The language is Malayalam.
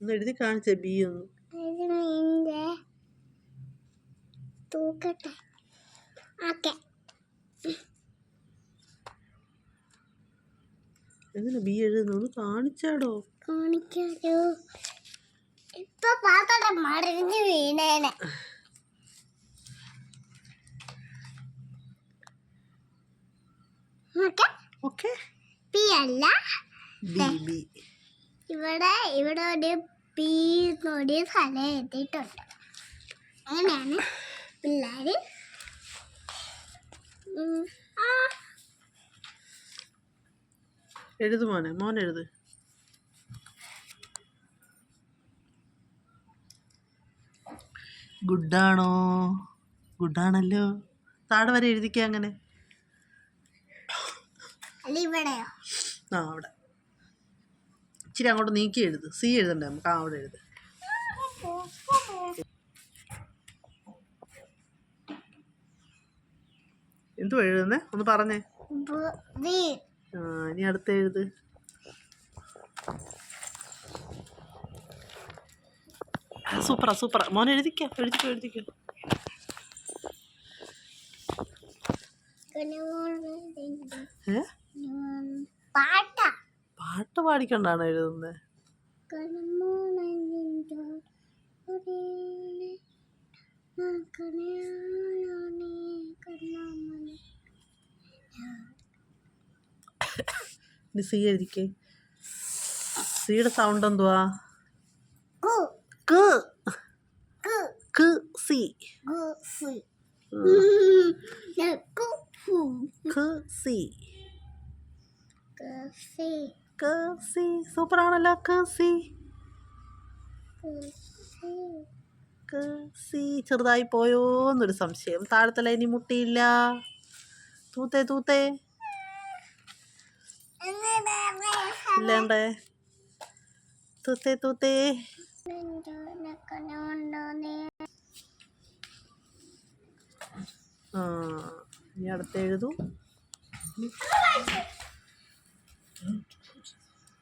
ഒന്ന് എഴുതി കാണിച്ചേ ബി ഒന്ന് തൂക്കട്ടെ ഓക്കെ എങ്ങനെ ബി എഴുതുന്നു ഒന്ന് കാണിച്ചാടോ കാണിക്കാടോ ഇപ്പൊ പാത്തോടെ മറിഞ്ഞു വീണേനെ ഓക്കെ ഓക്കെ പി അല്ല ബി ബി ഇവിടെ ഇവിടെ ഒരു പി എന്നൊരു സ്ഥലം എത്തിയിട്ടുണ്ട്. അങ്ങനെയാണ് ആ. എഴുതു മോനെ മോൻ എഴുത്. ഗുഡാണോ? ഗുഡാണല്ലോ. താഴെ വരെ എഴുതിക്കുക അങ്ങനെ. ആ അവിടെ. ഇച്ചിരി അങ്ങോട്ട് നീക്കി എഴുത്. സി എഴുതണ്ടേ നമുക്ക്? ആ അവിടെ എഴുത്. എന്തു എഴുതുന്നേ? ഒന്ന് പറഞ്ഞേ. ആ ഇനി അടുത്ത എഴുത്. സൂപ്പറാ സൂപ്പറാ. മോൻ എഴുതിക്കോ എഴുതിക്കോ എഴുതിക്കോ. ഏ? പാട്ടാ പാട്ട് പാടിക്കൊണ്ടാണ് എഴുതുന്നത് ഇനി സി എഴുതിക്കേ. സിയുടെ സൗണ്ട് എന്തുവാ? സി. സി. ഗു ഫി ക സി സൂപ്പറാണല്ലോ ക സി ഗു ഫി ക സി ചെറുതായി പോയോ എന്നൊരു സംശയം. താഴത്തെ ലൈനി മുട്ടിയില്ല. തൂത്തേ തൂത്തേ. ഇല്ലേണ്ടേ. തൂത്തേ തൂത്തേ. ആ ഇനി അടുത്ത് എഴുതൂ.